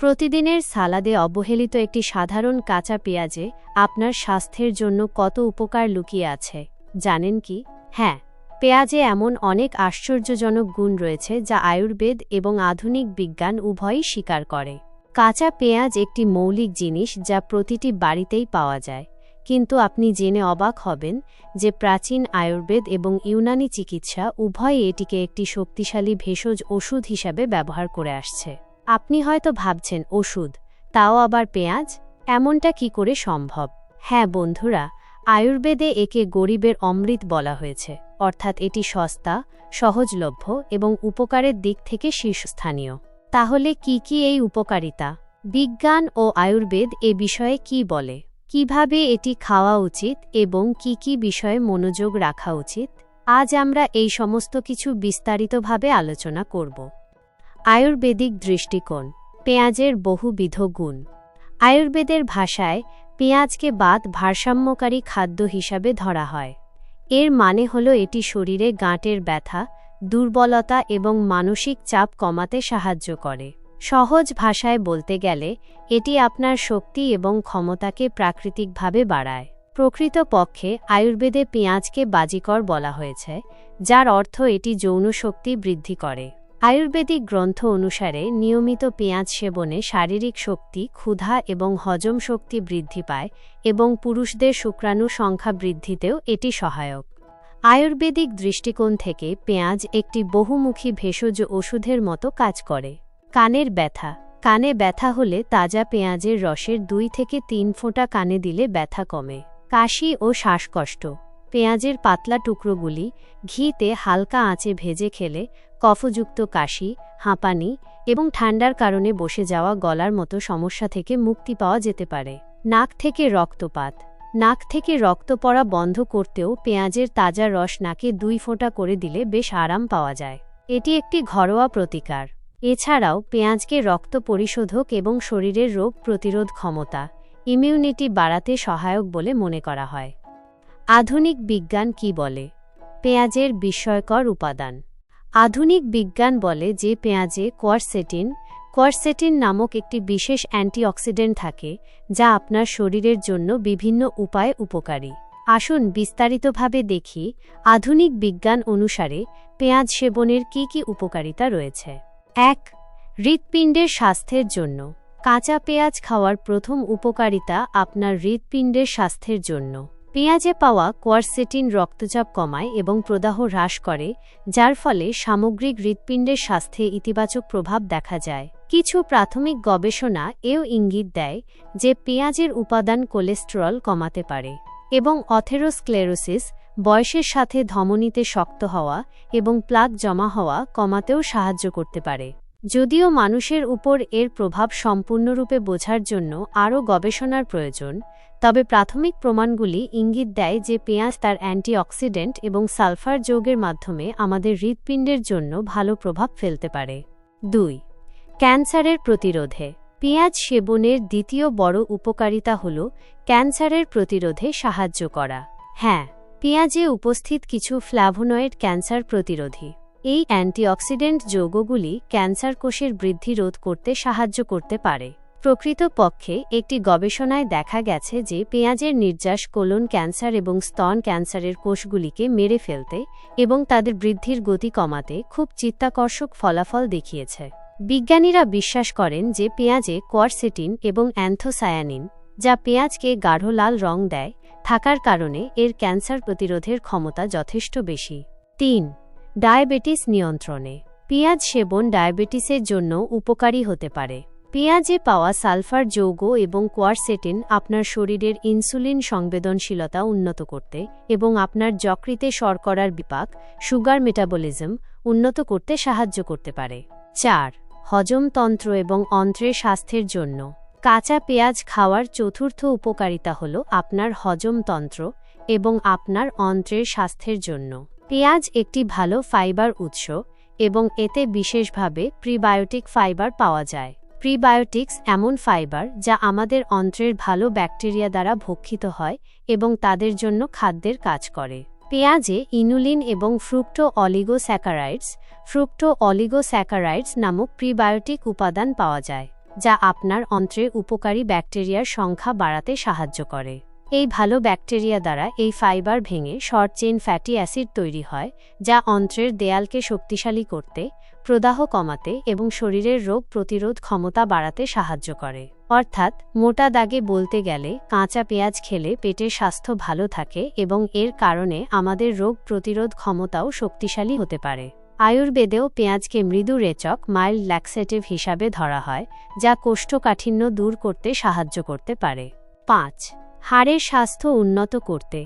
প্রতিদিনের সালাদে অবহেলিত একটি সাধারণ কাঁচা পেঁয়াজে আপনার স্বাস্থ্যের জন্য কত উপকার লুকিয়ে আছে? জানেন কি? হ্যাঁ পেঁয়াজে এমন অনেক আশ্চর্যজনক গুণ রয়েছে যা আয়ুর্বেদ এবং আধুনিক বিজ্ঞান উভয়ই স্বীকার করে। কাঁচা পেঁয়াজ একটি মৌলিক জিনিস যা প্রতিটি বাড়িতেই পাওয়া যায়। কিন্তু আপনি জেনে অবাক হবেন যে প্রাচীন আয়ুর্বেদ এবং ইউনানি চিকিৎসা উভয়ই এটিকে একটি শক্তিশালী ভেষজ ওষুধ হিসাবে ব্যবহার করে আসছে। আপনি হয়তো ভাবছেন, ওষুধ, তাও আবার পেঁয়াজ? এমনটা কি করে সম্ভব? হ্যাঁ বন্ধুরা, আয়ুর্বেদে একে গরিবের অমৃত বলা হয়েছে, অর্থাৎ এটি সস্তা, সহজলভ্য এবং উপকারের দিক থেকে শীর্ষস্থানীয়। তাহলে কি কি এই উপকারিতা? বিজ্ঞান ও আয়ুর্বেদ এ বিষয়ে কি বলে? কীভাবে এটি খাওয়া উচিত এবং কি কি বিষয়ে মনোযোগ রাখা উচিত? আজ আমরা এই সমস্ত কিছু বিস্তারিতভাবে আলোচনা করব। আয়ুর্বেদিক দৃষ্টিকোণ, পেঁয়াজের বহুবিধ গুণ। আয়ুর্বেদের ভাষায়, পেঁয়াজকে বাদ ভারসাম্যকারী খাদ্য হিসাবে ধরা হয়। এর মানে হল এটি শরীরে গাঁটের ব্যথা, দুর্বলতা এবং মানসিক চাপ কমাতে সাহায্য করে। সহজ ভাষায় বলতে গেলে, এটি আপনার শক্তি এবং ক্ষমতাকে প্রাকৃতিকভাবে বাড়ায়। প্রকৃতপক্ষে, আয়ুর্বেদে পেঁয়াজকে বাজিকর বলা হয়েছে, যার অর্থ এটি যৌন শক্তি বৃদ্ধি করে। আয়ুর্বেদিক গ্রন্থ অনুসারে নিয়মিত পেঁয়াজ সেবনে শারীরিক শক্তি, ক্ষুধা এবং হজম শক্তি বৃদ্ধি পায় এবং পুরুষদের শুক্রাণু সংখ্যা বৃদ্ধিতেও এটি সহায়ক। আয়ুর্বেদিক দৃষ্টিকোণ থেকে পেঁয়াজ একটি বহুমুখী ভেষজ ওষুধের মতো কাজ করে। কানের ব্যথা। কানে ব্যথা হলে তাজা পেঁয়াজের রসের দুই থেকে তিন ফোঁটা কানে দিলে ব্যথা কমে। কাশি ও শ্বাসকষ্ট। পেঁয়াজের পাতলা টুকরোগুলি ঘিতে হালকা আঁচে ভেজে খেলে কফযুক্ত কাশি, হাঁপানি এবং ঠান্ডার কারণে বসে যাওয়া গলার মতো সমস্যা থেকে মুক্তি পাওয়া যেতে পারে। নাক থেকে রক্তপাত। নাক থেকে রক্ত পড়া বন্ধ করতেও পেঁয়াজের তাজা রস নাকে দুই ফোঁটা করে দিলে বেশ আরাম পাওয়া যায়। এটি একটি ঘরোয়া প্রতিকার। এছাড়াও পেঁয়াজকে রক্ত পরিশোধক এবং শরীরের রোগ প্রতিরোধ ক্ষমতা, ইমিউনিটি বাড়াতে সহায়ক বলে মনে করা হয়। আধুনিক বিজ্ঞান কি বলে? পেঁয়াজের বিস্ময়কর উপাদান। আধুনিক বিজ্ঞান বলে যে পেঁয়াজে কোয়ারসেটিন কোয়ারসেটিন নামক একটি বিশেষ অ্যান্টিঅক্সিডেন্ট থাকে, যা আপনার শরীরের জন্য বিভিন্ন উপায়ে উপকারী। আসুন বিস্তারিতভাবে দেখি আধুনিক বিজ্ঞান অনুসারে পেঁয়াজ সেবনের কি কি উপকারিতা রয়েছে। এক, হৃৎপিণ্ডের স্বাস্থ্যের জন্য। কাঁচা পেঁয়াজ খাওয়ার প্রথম উপকারিতা আপনার হৃৎপিণ্ডের স্বাস্থ্যের জন্য। পেঁয়াজে পাওয়া কোয়ারসেটিন রক্তচাপ কমায় এবং প্রদাহ হ্রাস করে, যার ফলে সামগ্রিক হৃৎপিণ্ডের স্বাস্থ্যে ইতিবাচক প্রভাব দেখা যায়। কিছু প্রাথমিক গবেষণা এও ইঙ্গিত দেয় যে পেঁয়াজের উপাদান কোলেস্টেরল কমাতে পারে এবং অথেরোস্ক্লেরোসিস, বয়সের সাথে ধমনীতে শক্ত হওয়া এবং প্লাক জমা হওয়া কমাতেও সাহায্য করতে পারে। যদিও মানুষের উপর এর প্রভাব সম্পূর্ণরূপে বোঝার জন্য আরও গবেষণার প্রয়োজন, তবে প্রাথমিক প্রমাণগুলি ইঙ্গিত দেয় যে পেঁয়াজ তার অ্যান্টিঅক্সিডেন্ট এবং সালফার যোগের মাধ্যমে আমাদের হৃৎপিণ্ডের জন্য ভালো প্রভাব ফেলতে পারে। দুই, ক্যান্সারের প্রতিরোধে। পেঁয়াজ সেবনের দ্বিতীয় বড় উপকারিতা হল ক্যান্সারের প্রতিরোধে সাহায্য করা। হ্যাঁ পেঁয়াজে উপস্থিত কিছু ফ্ল্যাভোনয়েড ক্যান্সার প্রতিরোধী। এই অ্যান্টিঅক্সিডেন্ট যৌগগুলি ক্যান্সার কোষের বৃদ্ধি রোধ করতে সাহায্য করতে পারে। প্রকৃতপক্ষে, একটি গবেষণায় দেখা গেছে যে পেঁয়াজের নির্যাস কোলন ক্যান্সার এবং স্তন ক্যান্সারের কোষগুলিকে মেরে ফেলতে এবং তাদের বৃদ্ধির গতি কমাতে খুব চিত্তাকর্ষক ফলাফল দেখিয়েছে। বিজ্ঞানীরা বিশ্বাস করেন যে পেঁয়াজে কোয়ারসেটিন এবং অ্যান্থোসায়ানিন, যা পেঁয়াজকে গাঢ় লাল রং দেয়, থাকার কারণে এর ক্যান্সার প্রতিরোধের ক্ষমতা যথেষ্ট বেশি। তিন ডায়াবেটিস নিয়ন্ত্রণে। পেঁয়াজ সেবন ডায়াবেটিসের জন্য উপকারী হতে পারে। পেঁয়াজে পাওয়া সালফার যৌগ এবং কোয়ারসেটিন আপনার শরীরের ইনসুলিন সংবেদনশীলতা উন্নত করতে এবং আপনার যকৃতে শর্করার বিপাক, সুগার মেটাবলিজম উন্নত করতে সাহায্য করতে পারে। চার হজমতন্ত্র এবং অন্ত্রের স্বাস্থ্যের জন্য। কাঁচা পেঁয়াজ খাওয়ার চতুর্থ উপকারিতা হল আপনার হজমতন্ত্র এবং আপনার অন্ত্রের স্বাস্থ্যের জন্য। পেঁয়াজ একটি ভালো ফাইবার উৎস এবং এতে বিশেষভাবে প্রিবায়োটিক ফাইবার পাওয়া যায়। প্রিবায়োটিক্স এমন ফাইবার যা আমাদের অন্ত্রের ভালো ব্যাকটেরিয়া দ্বারা ভক্ষিত হয় এবং তাদের জন্য খাদ্যের কাজ করে। পেঁয়াজে ইনুলিন এবং ফ্রুক্টো অলিগোস্যাকারাইডস ফ্রুক্টো অলিগোস্যাকারাইডস নামক প্রিবায়োটিক উপাদান পাওয়া যায়, যা আপনার অন্ত্রে উপকারী ব্যাকটেরিয়ার সংখ্যা বাড়াতে সাহায্য করে। এই ভালো ব্যাকটেরিয়া দ্বারা এই ফাইবার ভেঙে শর্ট চেইন ফ্যাটি অ্যাসিড তৈরি হয়, যা অন্ত্রের দেয়ালকে শক্তিশালী করতে, প্রদাহ কমাতে এবং শরীরের রোগ প্রতিরোধ ক্ষমতা বাড়াতে সাহায্য করে। অর্থাৎ, মোটা দাগে বলতে গেলে কাঁচা পেঁয়াজ খেলে পেটের স্বাস্থ্য ভালো থাকে এবং এর কারণে আমাদের রোগ প্রতিরোধ ক্ষমতাও শক্তিশালী হতে পারে। আয়ুর্বেদেও পেঁয়াজকে মৃদু রেচক, মাইল্ড ল্যাক্সেটিভ হিসাবে ধরা হয়, যা কোষ্ঠকাঠিন্য দূর করতে সাহায্য করতে পারে। পাঁচ হাড়ের স্বাস্থ্য উন্নত করতে।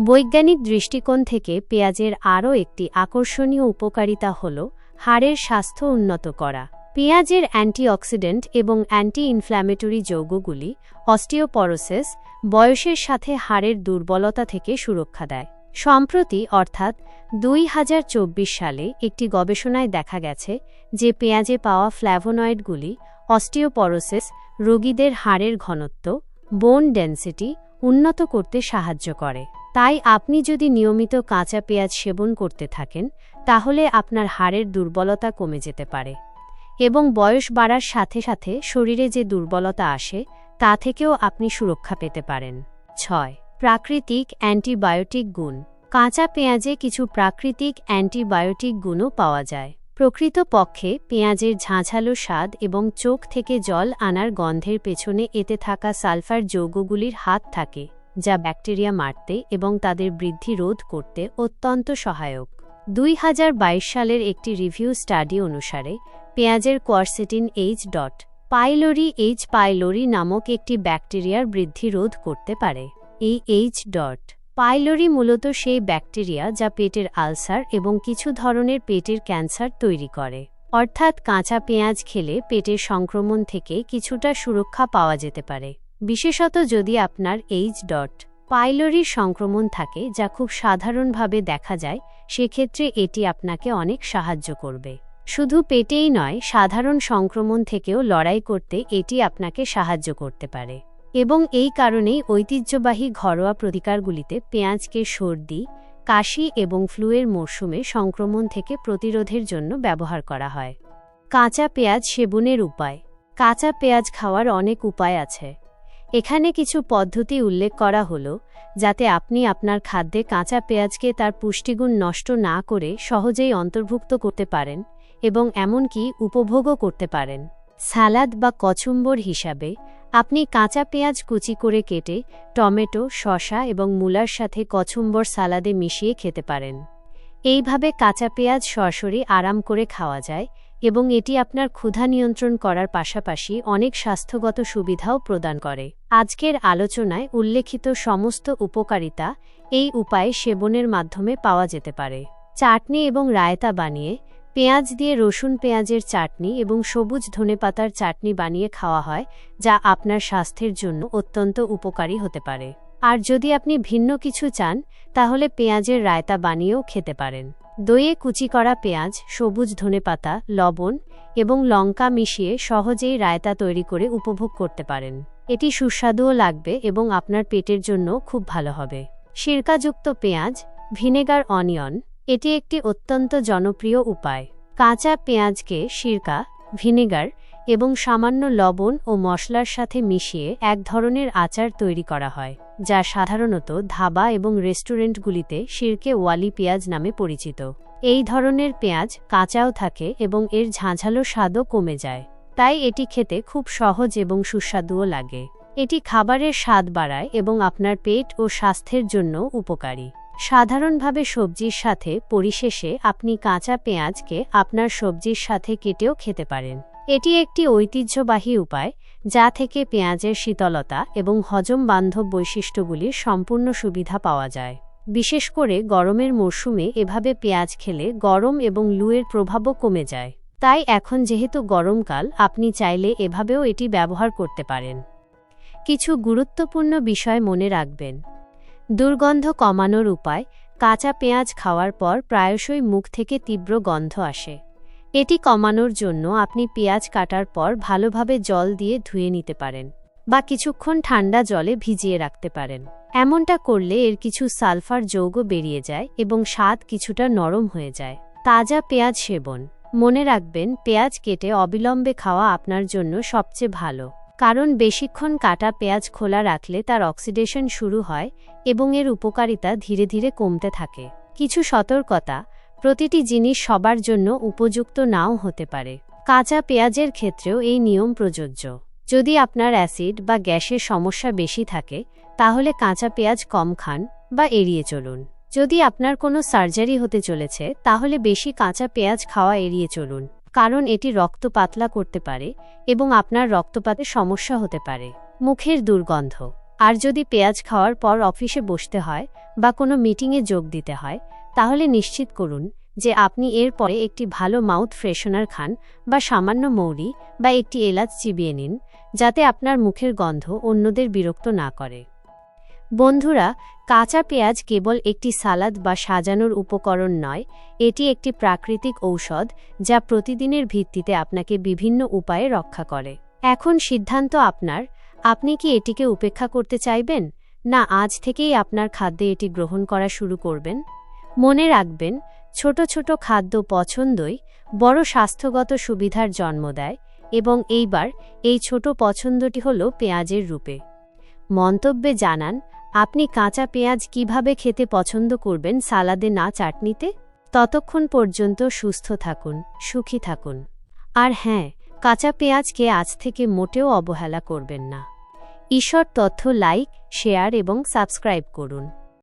বৈজ্ঞানিক দৃষ্টিকোণ থেকে পেঁয়াজের আরও একটি আকর্ষণীয় উপকারিতা হল হাড়ের স্বাস্থ্য উন্নত করা। পেঁয়াজের অ্যান্টিঅক্সিডেন্ট এবং অ্যান্টি ইনফ্ল্যামেটরি যৌগগুলি অস্টিওপরোসেস বয়সের সাথে হাড়ের দুর্বলতা থেকে সুরক্ষা দেয়। সম্প্রতি, অর্থাৎ দুই হাজার চব্বিশ সালে একটি গবেষণায় দেখা গেছে যে পেঁয়াজে পাওয়া ফ্ল্যাভোনয়েডগুলি অস্টিওপরোসিস রোগীদের হাড়ের ঘনত্ব বোন ডেন্সিটি উন্নত করতে সাহায্য করে। তাই আপনি যদি নিয়মিত কাঁচা পেঁয়াজ সেবন করতে থাকেন, তাহলে আপনার হাড়ের দুর্বলতা কমে যেতে পারে এবং বয়স বাড়ার সাথে সাথে শরীরে যে দুর্বলতা আসে, তা থেকেও আপনি সুরক্ষা পেতে পারেন। ছয়, প্রাকৃতিক অ্যান্টিবায়োটিক গুণ। কাঁচা পেঁয়াজে কিছু প্রাকৃতিক অ্যান্টিবায়োটিক গুণও পাওয়া যায়। প্রকৃতপক্ষে পেঁয়াজের ঝাঁঝালো স্বাদ এবং চোখ থেকে জল আনার গন্ধের পেছনে এতে থাকা সালফার যৌগগুলির হাত থাকে, যা ব্যাকটেরিয়া মারতে এবং তাদের বৃদ্ধি রোধ করতে অত্যন্ত সহায়ক। দুই হাজার বাইশ সালের একটি রিভিউ স্টাডি অনুসারে, পেঁয়াজের quercetin H dot pylori H pylori নামক একটি ব্যাকটেরিয়ার বৃদ্ধি রোধ করতে পারে। এই এইচ ডট পাইলোরি মূলত সেই ব্যাকটেরিয়া যা পেটের আলসার এবং কিছু ধরনের পেটের ক্যান্সার তৈরি করে। অর্থাৎ কাঁচা পেঁয়াজ খেলে পেটের সংক্রমণ থেকে কিছুটা সুরক্ষা পাওয়া যেতে পারে। বিশেষত যদি আপনার এইচ ডট পাইলোরির সংক্রমণ থাকে, যা খুব সাধারণভাবে দেখা যায়, সেক্ষেত্রে এটি আপনাকে অনেক সাহায্য করবে। শুধু পেটেই নয়, সাধারণ সংক্রমণ থেকেও লড়াই করতে এটি আপনাকে সাহায্য করতে পারে। এবং এই কারণেই ঐতিহ্যবাহী ঘরোয়া প্রতিকারগুলিতে পেঁয়াজকে সর্দি, কাশি এবং ফ্লুয়ের মরশুমে সংক্রমণ থেকে প্রতিরোধের জন্য ব্যবহার করা হয়। কাঁচা পেঁয়াজ সেবনের উপায়। কাঁচা পেঁয়াজ খাওয়ার অনেক উপায় আছে। এখানে কিছু পদ্ধতি উল্লেখ করা হলো, যাতে আপনি আপনার খাদ্যে কাঁচা পেঁয়াজকে তার পুষ্টিগুণ নষ্ট না করে সহজেই অন্তর্ভুক্ত করতে পারেন এবং এমনকি উপভোগও করতে পারেন। স্যালাদ বা কচুম্বর হিসাবে আপনি কাঁচা পেঁয়াজ কুচি করে কেটে টমেটো, শসা এবং মূলার সাথে কচুম্বর সালাদে মিশিয়ে খেতে পারেন। এইভাবে কাঁচা পেঁয়াজ সরাসরি আরাম করে খাওয়া যায় এবং এটি আপনার ক্ষুধা নিয়ন্ত্রণ করার পাশাপাশি অনেক স্বাস্থ্যগত সুবিধাও প্রদান করে। আজকের আলোচনায় উল্লেখিত সমস্ত উপকারিতা এই উপায়ে সেবনের মাধ্যমে পাওয়া যেতে পারে। চাটনি এবং রায়তা বানিয়ে পেঁয়াজ দিয়ে রসুন পেঁয়াজের চাটনি এবং সবুজ ধনেপাতার চাটনি বানিয়ে খাওয়া হয়, যা আপনার স্বাস্থ্যের জন্য অত্যন্ত উপকারী হতে পারে। আর যদি আপনি ভিন্ন কিছু চান, তাহলে পেঁয়াজের রায়তা বানিয়েও খেতে পারেন। দইয়ে কুচি করা পেঁয়াজ, সবুজ ধনেপাতা, লবণ এবং লঙ্কা মিশিয়ে সহজেই রায়তা তৈরি করে উপভোগ করতে পারেন। এটি সুস্বাদুও লাগবে এবং আপনার পেটের জন্য খুব ভালো হবে। সিরকাযুক্ত পেঁয়াজ, ভিনেগার, অনিয়ন এটি একটি অত্যন্ত জনপ্রিয় উপায়। কাঁচা পেঁয়াজকে সিরকা, ভিনেগার এবং সামান্য লবণ ও মশলার সাথে মিশিয়ে এক ধরনের আচার তৈরি করা হয়, যা সাধারণত ধাবা এবং রেস্টুরেন্টগুলিতে শিরকে ওয়ালি পেঁয়াজ নামে পরিচিত। এই ধরনের পেঁয়াজ কাঁচাও থাকে এবং এর ঝাঁঝালো স্বাদও কমে যায়, তাই এটি খেতে খুব সহজ এবং সুস্বাদুও লাগে। এটি খাবারের স্বাদ বাড়ায় এবং আপনার পেট ও স্বাস্থ্যের জন্য উপকারী। সাধারণভাবে সবজির সাথে পরিশেষে আপনি কাঁচা পেঁয়াজকে আপনার সবজির সাথে কেটেও খেতে পারেন। এটি একটি ঐতিহ্যবাহী উপায়, যা থেকে পেঁয়াজের শীতলতা এবং হজম বান্ধব বৈশিষ্ট্যগুলির সম্পূর্ণ সুবিধা পাওয়া যায়। বিশেষ করে গরমের মরশুমে এভাবে পেঁয়াজ খেলে গরম এবং লুয়ের প্রভাবও কমে যায়। তাই এখন যেহেতু গরমকাল, আপনি চাইলে এভাবেও এটি ব্যবহার করতে পারেন। কিছু গুরুত্বপূর্ণ বিষয় মনে রাখবেন। দুর্গন্ধ কমানোর উপায়, কাঁচা পেঁয়াজ খাওয়ার পর প্রায়শই মুখ থেকে তীব্র গন্ধ আসে। এটি কমানোর জন্য আপনি পেঁয়াজ কাটার পর ভালোভাবে জল দিয়ে ধুয়ে নিতে পারেন বা কিছুক্ষণ ঠান্ডা জলে ভিজিয়ে রাখতে পারেন। এমনটা করলে এর কিছু সালফার যৌগ বেরিয়ে যায় এবং স্বাদ কিছুটা নরম হয়ে যায়। তাজা পেঁয়াজ সেবন। মনে রাখবেন, পেঁয়াজ কেটে অবিলম্বে খাওয়া আপনার জন্য সবচেয়ে ভালো। কারণ বেশিক্ষণ কাটা পেঁয়াজ খোলা রাখলে তার অক্সিডেশন শুরু হয় এবং এর উপকারিতা ধীরে ধীরে কমতে থাকে। কিছু সতর্কতা, প্রতিটি জিনিস সবার জন্য উপযুক্ত নাও হতে পারে। কাঁচা পেঁয়াজের ক্ষেত্রেও এই নিয়ম প্রযোজ্য। যদি আপনার অ্যাসিড বা গ্যাসের সমস্যা বেশি থাকে, তাহলে কাঁচা পেঁয়াজ কম খান বা এড়িয়ে চলুন। যদি আপনার কোনো সার্জারি হতে চলেছে, তাহলে বেশি কাঁচা পেঁয়াজ খাওয়া এড়িয়ে চলুন। কারণ এটি রক্ত পাতলা করতে পারে এবং আপনার রক্তপাতে সমস্যা হতে পারে। মুখের দুর্গন্ধ। আর যদি পেঁয়াজ খাওয়ার পর অফিসে বসতে হয় বা কোনো মিটিংয়ে যোগ দিতে হয়, তাহলে নিশ্চিত করুন যে আপনি এর পরে একটি ভালো মাউথ ফ্রেশনার খান বা সামান্য মৌরি বা একটি এলাচ চিবিয়ে নিন, যাতে আপনার মুখের গন্ধ অন্যদের বিরক্ত না করে। বন্ধুরা, কাঁচা পেঁয়াজ কেবল একটি সালাদ বা সাজানোর উপকরণ নয়, এটি একটি প্রাকৃতিক ঔষধ যা প্রতিদিনের ভিত্তিতে আপনাকে বিভিন্ন উপায়ে রক্ষা করে। এখন সিদ্ধান্ত আপনার। আপনি কি এটিকে উপেক্ষা করতে চাইবেন? না, আজ থেকেই আপনার খাদ্যে এটি গ্রহণ করা শুরু করবেন। মনে রাখবেন, ছোট ছোট খাদ্য পছন্দই বড় স্বাস্থ্যগত সুবিধার জন্ম দেয় এবং এইবার এই ছোট পছন্দটি হল পেঁয়াজের রূপে। মন্তব্যে জানান, আপনি কাঁচা পেঁয়াজ কীভাবে খেতে পছন্দ করবেন? সালাদে না চাটনিতে? ততক্ষণ পর্যন্ত সুস্থ থাকুন, সুখী থাকুন। আর হ্যাঁ কাঁচা পেঁয়াজকে আজ থেকে মোটেও অবহেলা করবেন না। ঈশ্বর তথ্য লাইক, শেয়ার এবং সাবস্ক্রাইব করুন।